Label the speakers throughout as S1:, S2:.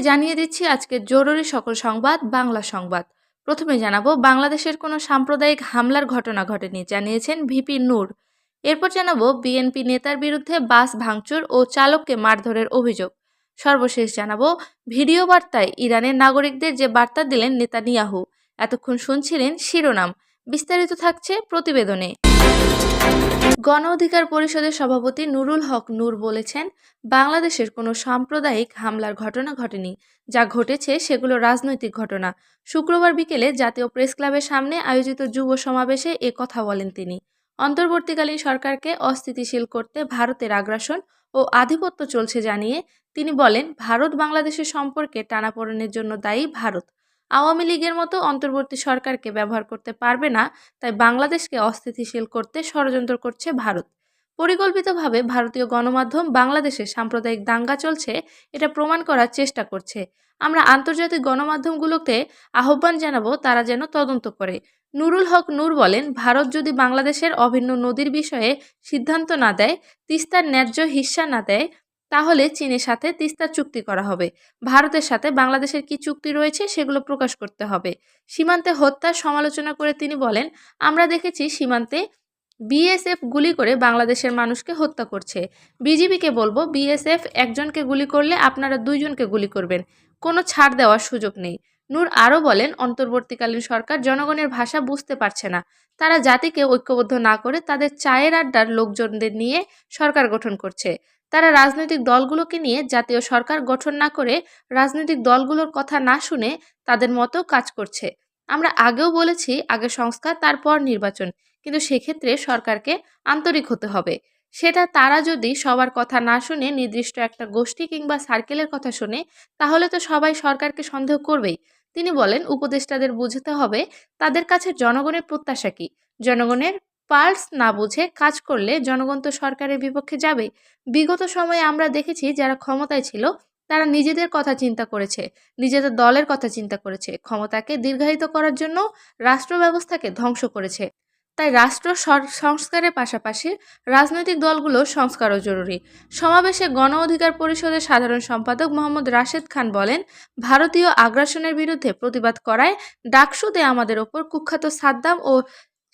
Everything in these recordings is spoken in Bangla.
S1: জানিয়ে দিচ্ছি আজকের জরুরি সকল সংবাদ, বাংলা সংবাদ। প্রথমে জানাব, বাংলাদেশের কোনো সাম্প্রদায়িক হামলার ঘটনা ঘটেনি, জানিয়েছেন ভিপি নূর। এরপর জানাব, বিএনপি নেতার বিরুদ্ধে বাস ভাঙচুর ও চালককে মারধরের অভিযোগ। সর্বশেষ জানাব, ভিডিও বার্তায় ইরানের নাগরিকদের যে বার্তা দিলেন নেতানিয়াহু, এতক্ষণ শুনছিলেন শিরোনাম। বিস্তারিত থাকছে প্রতিবেদনে। গণ অধিকার পরিষদের সভাপতি নুরুল হক নূর বলেছেন, বাংলাদেশের কোনো সাম্প্রদায়িক হামলার ঘটনা ঘটেনি। যা ঘটেছে সেগুলো রাজনৈতিক ঘটনা। শুক্রবার বিকেলে জাতীয় প্রেস ক্লাবের সামনে আয়োজিত যুব সমাবেশে এ কথা বলেন তিনি। অন্তর্বর্তীকালীন সরকারকে অস্থিতিশীল করতে ভারতের আগ্রাসন ও আধিপত্য চলছে জানিয়ে তিনি বলেন, ভারত বাংলাদেশের সম্পর্কে টানাপোড়েনের জন্য দায়ী ভারত। আওয়ামী লীগের মতো অন্তর্বর্তী সরকারকে ব্যবহার করতে পারবে না, তাই বাংলাদেশকে অস্থিতিশীল করতে ষড়যন্ত্র করছে ভারত। পরিকল্পিতভাবে ভারতীয় গণমাধ্যম বাংলাদেশে সাম্প্রদায়িক দাঙ্গা চলছে, এটা প্রমাণ করার চেষ্টা করছে। আমরা আন্তর্জাতিক গণমাধ্যমগুলোতে আহ্বান জানাব তারা যেন তদন্ত করে। নুরুল হক নূর বলেন, ভারত যদি বাংলাদেশের অভিন্ন নদীর বিষয়ে সিদ্ধান্ত না দেয়, তিস্তার ন্যায্য হিস্সা না দেয় তাহলে চীনের সাথে তিস্তা চুক্তি করা হবে। ভারতের সাথে বাংলাদেশের কি চুক্তি রয়েছে সেগুলো প্রকাশ করতে হবে। সীমান্তে হত্যার সমালোচনা করে তিনি বলেন, আমরা দেখেছি সীমান্তে বিএসএফ গুলি করে বাংলাদেশের মানুষকে হত্যা করছে। বিজিবিকে বলব বিএসএফ একজনকে গুলি করলে আপনারা দুইজনকে গুলি করবেন। কোনো ছাড় দেওয়ার সুযোগ নেই। নূর আরও বলেন, অন্তর্বর্তীকালীন সরকার জনগণের ভাষা বুঝতে পারছে না। তারা জাতিকে ঐক্যবদ্ধ না করে তাদের চায়ের আড্ডার লোকজনদের নিয়ে সরকার গঠন করছে। তারা রাজনৈতিক দলগুলোকে নিয়ে জাতীয় সরকার গঠন না করে রাজনৈতিক দলগুলোর কথা না শুনে তাদের মতো কাজ করছে। আমরা আগেও বলেছি, আগে সংস্কার, তারপর নির্বাচন। কিন্তু সেক্ষেত্রে সরকারকে আন্তরিক হতে হবে। সেটা তারা যদি সবার কথা না শুনে, নির্দিষ্ট একটা গোষ্ঠী কিংবা সার্কেলের কথা শুনে, তাহলে তো সবাই সরকারকে সন্দেহ করবেই। তিনি বলেন, উপদেষ্টাদের বুঝতে হবে, তাদের কাছে জনগণের প্রত্যাশা কী? জনগণের পার্স না বুঝে কাজ করলে জনগণ তো সরকারের বিপক্ষে যাবে। বিগত সময়ে আমরা দেখেছি যারা ক্ষমতায় ছিল, তারা নিজেদের কথা চিন্তা করেছে, নিজেদের দলের কথা চিন্তা করেছে, ক্ষমতাকে দীর্ঘায়িত করার জন্য রাষ্ট্র ব্যবস্থাকে ধ্বংস করেছে। তাই রাষ্ট্র সংস্কারের পাশাপাশি রাজনৈতিক দলগুলোর সংস্কারও জরুরি। সমাবেশে গণ অধিকার পরিষদের সাধারণ সম্পাদক মোহাম্মদ রাশেদ খান বলেন, ভারতীয় আগ্রাসনের বিরুদ্ধে প্রতিবাদ করায় ডাকসুদে আমাদের ওপর কুখ্যাত সাদ্দাম ও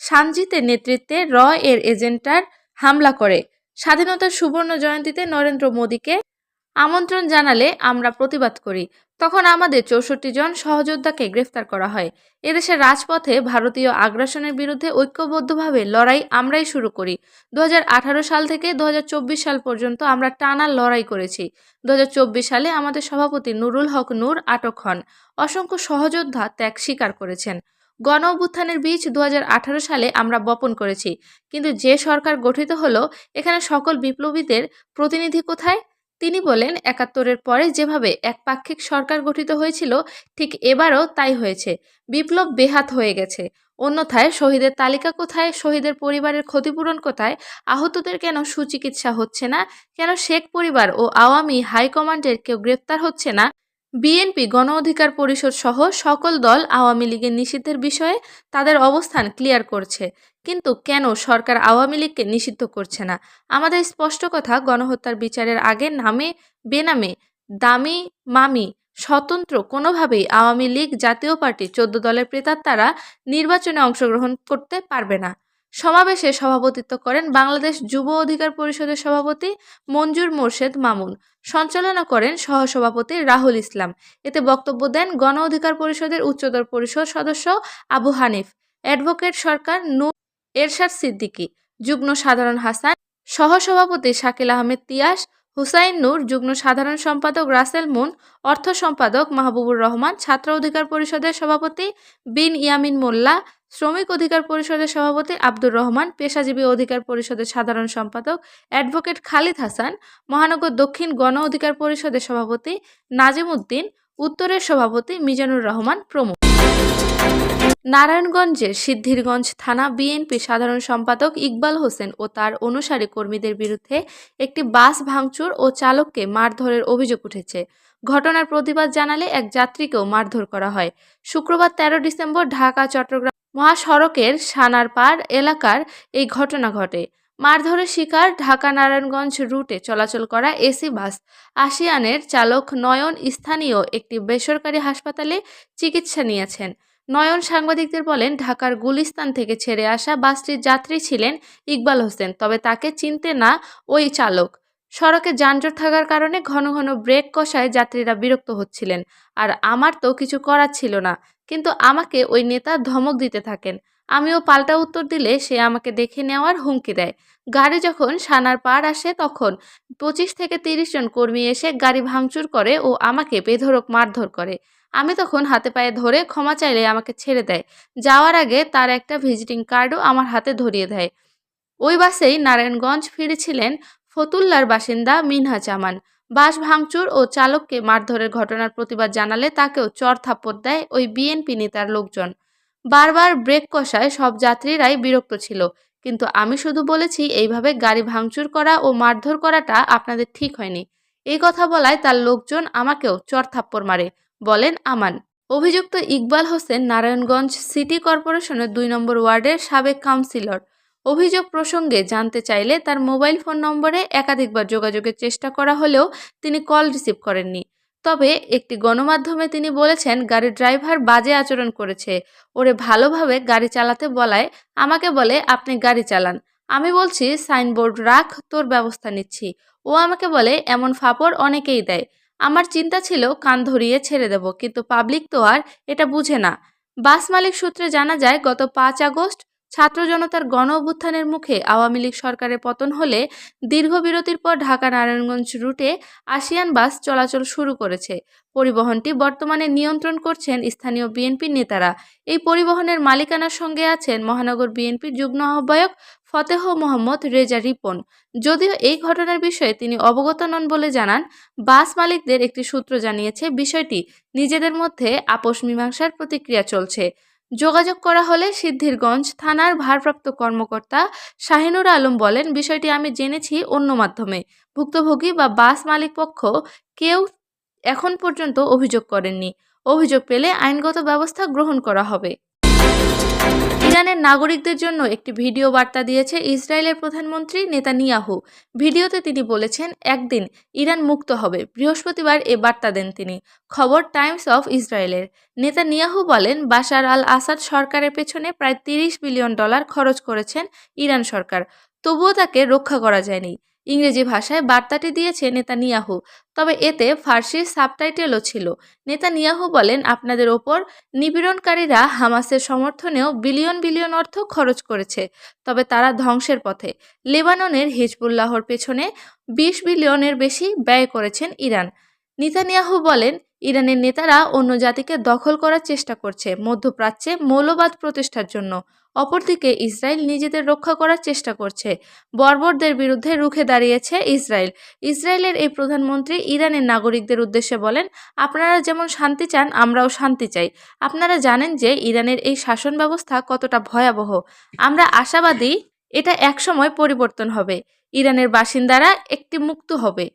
S1: সানজিতের নেতৃত্বে র এর এজেন্টার হামলা করে। স্বাধীনতার সুবর্ণ জয়ন্তীতে নরেন্দ্র মোদীকে আমন্ত্রণ জানালে আমরা প্রতিবাদ করি। তখন আমাদের চৌষট্টি জন সহযোদ্ধাকে গ্রেফতার করা হয়। এদেশের রাজপথে ভারতীয় আগ্রাসনের বিরুদ্ধে ঐক্যবদ্ধভাবে লড়াই আমরাই শুরু করি। দু হাজার আঠারো সাল থেকে দু হাজার চব্বিশ সাল পর্যন্ত আমরা টানা লড়াই করেছি। দু হাজার চব্বিশ সালে আমাদের সভাপতি নুরুল হক নূর আটক হন। অসংখ্য সহযোদ্ধা ত্যাগ স্বীকার করেছেন। গণ অভ্যুত্থানের বীজ দু হাজার আঠারো সালে আমরা বপন করেছি। কিন্তু যে সরকার গঠিত হলো, এখানে সকল বিপ্লবীদের প্রতিনিধি কোথায়? তিনি বলেন, একাত্তরের পরে যেভাবে একপাক্ষিক সরকার গঠিত হয়েছিল, ঠিক এবারও তাই হয়েছে। বিপ্লব বেহাত হয়ে গেছে। অন্যথায় শহীদের তালিকা কোথায়? শহীদের পরিবারের ক্ষতিপূরণ কোথায়? আহতদের কেন সুচিকিৎসা হচ্ছে না? কেন শেখ পরিবার ও আওয়ামী হাইকমান্ডের কেউ গ্রেপ্তার হচ্ছে না? বিএনপি গণ অধিকার পরিষদ সহ সকল দল আওয়ামী লীগের নিষিদ্ধের বিষয়ে তাদের অবস্থান ক্লিয়ার করছে। কিন্তু কেন সরকার আওয়ামী লীগকে নিষিদ্ধ করছে না? আমাদের স্পষ্ট কথা, গণহত্যার বিচারের আগে নামে, বেনামে, দামি, মামি, স্বতন্ত্র কোনোভাবেই আওয়ামী লীগ জাতীয় পার্টি চোদ্দ দলের প্রেতাত্মারা নির্বাচনে অংশগ্রহণ করতে পারবে না। সমাবেশে সভাপতিত্ব করেন বাংলাদেশ যুব অধিকার পরিষদের সভাপতি মঞ্জুর মোর্শেদ মামুন। সঞ্চালনা করেন সহসভাপতি রাহুল ইসলাম। এতে বক্তব্য দেন গণ অধিকার পরিষদের উচ্চতর পরিষদ সদস্য আবু হানিফ, অ্যাডভোকেট সরকার নূর এরশাদ সিদ্দিকী, যুগ্ম সাধারণ হাসান, সহসভাপতি শাকিল আহমেদ তিয়াস, হুসাইন নূর, যুগ্ম সাধারণ সম্পাদক রাসেল মুন, অর্থ সম্পাদক মাহবুবুর রহমান, ছাত্র অধিকার পরিষদের সভাপতি বিন ইয়ামিন মোল্লা শ্রমিক অধিকার পরিষদের সভাপতি আব্দুর রহমান, পেশাজীবী অধিকার পরিষদের সাধারণ সম্পাদক অ্যাডভোকেট খালিদ হাসান, মহানগর দক্ষিণ গণ অধিকার পরিষদের সভাপতি নাজিম উদ্দিন উত্তরের সভাপতি মিজানুর রহমান প্রমুখ। নারায়ণগঞ্জের সিদ্ধিরগঞ্জ থানা বিএনপি সাধারণ সম্পাদক ইকবাল হোসেন ও তার অনুসারী কর্মীদের বিরুদ্ধে একটি বাস ভাঙচুর ও চালককে মারধরের অভিযোগ উঠেছে। ঘটনার প্রতিবাদ জানালে এক যাত্রীকেও মারধর করা হয়। শুক্রবার তেরো ডিসেম্বর ঢাকা, চট্টগ্রাম মহাসড়কের সানারপাড় এলাকার এই ঘটনা ঘটে। মারধরের শিকার ঢাকা নারায়ণগঞ্জ রুটে চলাচল করা এসি বাস। আসিয়ানের চালক নয়ন স্থানীয় একটি বেসরকারি হাসপাতালে চিকিৎসা নিয়েছেন। নয়ন সাংবাদিকদের বলেন, ঢাকার গুলিস্তান থেকে ছেড়ে আসা বাসটির যাত্রী ছিলেন ইকবাল হোসেন, তবে তাকে চিনতে না ওই চালক। সড়কে যানজট থাকার কারণে ঘন ঘন ব্রেক কষায় যাত্রীরা বিরক্ত হচ্ছিলেন। আর আমার তো কিছু করার ছিল না। কিন্তু আমাকে ওই নেতা ধমক দিতে থাকেন। আমিও পাল্টা উত্তর দিলে সে আমাকে দেখে নেওয়ার হুমকি দেয়। গাড়ি যখন সানার পার আসে তখন পঁচিশ থেকে তিরিশ জন কর্মী এসে গাড়ি ভাঙচুর করে ও আমাকে বেধড়ক মারধর করে। আমি তখন হাতে পায়ে ধরে ক্ষমা চাইলে আমাকে ছেড়ে দেয়। যাওয়ার আগে তার একটা ভিজিটিং কার্ডও আমার হাতে ধরিয়ে দেয়। ওই বাসেই নারায়ণগঞ্জ ফিরেছিলেন ফতুল্লার বাসিন্দা মিনহা চামান বাস ভাঙচুর ও চালককে মারধরের ঘটনার প্রতিবাদ জানালে তাকেও চর থাপ্পড় দেয় ওই বিএনপি নেতার লোকজন। বারবার ব্রেক কষায় সব যাত্রীরাই বিরক্ত ছিল, কিন্তু আমি শুধু বলেছি এইভাবে গাড়ি ভাঙচুর করা ও মারধর করাটা আপনাদের ঠিক হয়নি। এই কথা বলায় তার লোকজন আমাকেও চর থাপ্পড় মারে, বলেন আমান। অভিযুক্ত ইকবাল হোসেন নারায়ণগঞ্জ সিটি কর্পোরেশনের দুই নম্বর ওয়ার্ডের সাবেক কাউন্সিলর। অভিযোগ প্রসঙ্গে জানতে চাইলে তার মোবাইল ফোন নম্বরে একাধিকবার যোগাযোগের চেষ্টা করা হলেও তিনি কল রিসিভ করেননি। তবে একটি গণমাধ্যমে তিনি বলেছেন, গাড়ির ড্রাইভার বাজে আচরণ করেছে। ওরে ভালোভাবে গাড়ি চালাতে বলায়, আমাকে বলে, আপনি গাড়ি চালান। আমি বলছি, সাইনবোর্ড রাখ, তোর ব্যবস্থা নিচ্ছি। ও আমাকে বলে, এমন ফাপড় অনেকেই দেয়। আমার চিন্তা ছিল, কান ধরিয়ে ছেড়ে দেব, কিন্তু পাবলিক তো আর এটা বুঝে না। বাস মালিক সূত্রে জানা যায়, গত পাঁচ আগস্ট ছাত্র জনতার গণ অভ্যুত্থানের মুখে আওয়ামী লীগ সরকারের পতন হলে দীর্ঘ বিরতির পর ঢাকা নারায়ণগঞ্জ রুটে আসিয়ান বাস চলাচল শুরু করেছে। পরিবহনটি বর্তমানে নিয়ন্ত্রণ করছেন স্থানীয় বিএনপি নেতারা। এই পরিবহনের মালিকানার সঙ্গে আছেন মহানগর বিএনপির যুগ্ম আহ্বায়ক ফতেহ মোহাম্মদ রেজা রিপন। যদিও এই ঘটনার বিষয়ে তিনি অবগত নন বলে জানান, বাস মালিকদের একটি সূত্র জানিয়েছে বিষয়টি নিজেদের মধ্যে আপোষ মীমাংসার প্রতিক্রিয়া চলছে। যোগাযোগ করা হলে সিদ্ধিরগঞ্জ থানার ভারপ্রাপ্ত কর্মকর্তা শাহিনুর আলম বলেন, বিষয়টি আমি জেনেছি অন্য মাধ্যমে। ভুক্তভোগী বা বাস মালিক পক্ষ কেউ এখন পর্যন্ত অভিযোগ করেননি। অভিযোগ পেলে আইনগত ব্যবস্থা গ্রহণ করা হবে। ইরানের নাগরিকদের জন্য একটি ভিডিও বার্তা দিয়েছে ইসরায়েলের প্রধানমন্ত্রী নেতানিয়াহু। ভিডিওতে তিনি বলেছেন, একদিন ইরান মুক্ত হবে। বৃহস্পতিবার এ বার্তা দেন তিনি। খবর টাইমস অফ ইসরায়েলের। নেতানিয়াহু বলেন, বাশার আল আসাদ সরকারের পেছনে প্রায় তিরিশ বিলিয়ন ডলার খরচ করেছেন ইরান সরকার। তবুও তাকে রক্ষা করা যায়নি। ইংরেজি ভাষায় বার্তাটি দিয়েছে নেতানিয়াহু। তবে এতে ফার্সির সাবটাইটেলও ছিল। নেতানিয়াহু বলেন, আপনাদের ওপর নিপীড়নকারীরা হামাসের সমর্থনেও বিলিয়ন বিলিয়ন অর্থ খরচ করেছে। তবে তারা ধ্বংসের পথে। লেবাননের হিজবুল্লাহর পেছনে বিশ বিলিয়নের বেশি ব্যয় করেছেন ইরান। নিতানিয়াহু বলেন ইরানের নেতারা অন্য জাতিকে দখল করার চেষ্টা করছে, মধ্যপ্রাচ্যে মৌলবাদ প্রতিষ্ঠার জন্য। অপরদিকে ইসরায়েল নিজেদের রক্ষা করার চেষ্টা করছে। বর্বরদের বিরুদ্ধে রুখে দাঁড়িয়েছে ইসরায়েল। ইসরায়েলের এই প্রধানমন্ত্রী ইরানের নাগরিকদের উদ্দেশ্যে বলেন, আপনারা যেমন শান্তি চান, আমরাও শান্তি চাই। আপনারা জানেন যে ইরানের এই শাসন ব্যবস্থা কতটা ভয়াবহ। আমরা আশাবাদী এটা একসময় পরিবর্তন হবে। ইরানের বাসিন্দারা একটি মুক্ত হবে।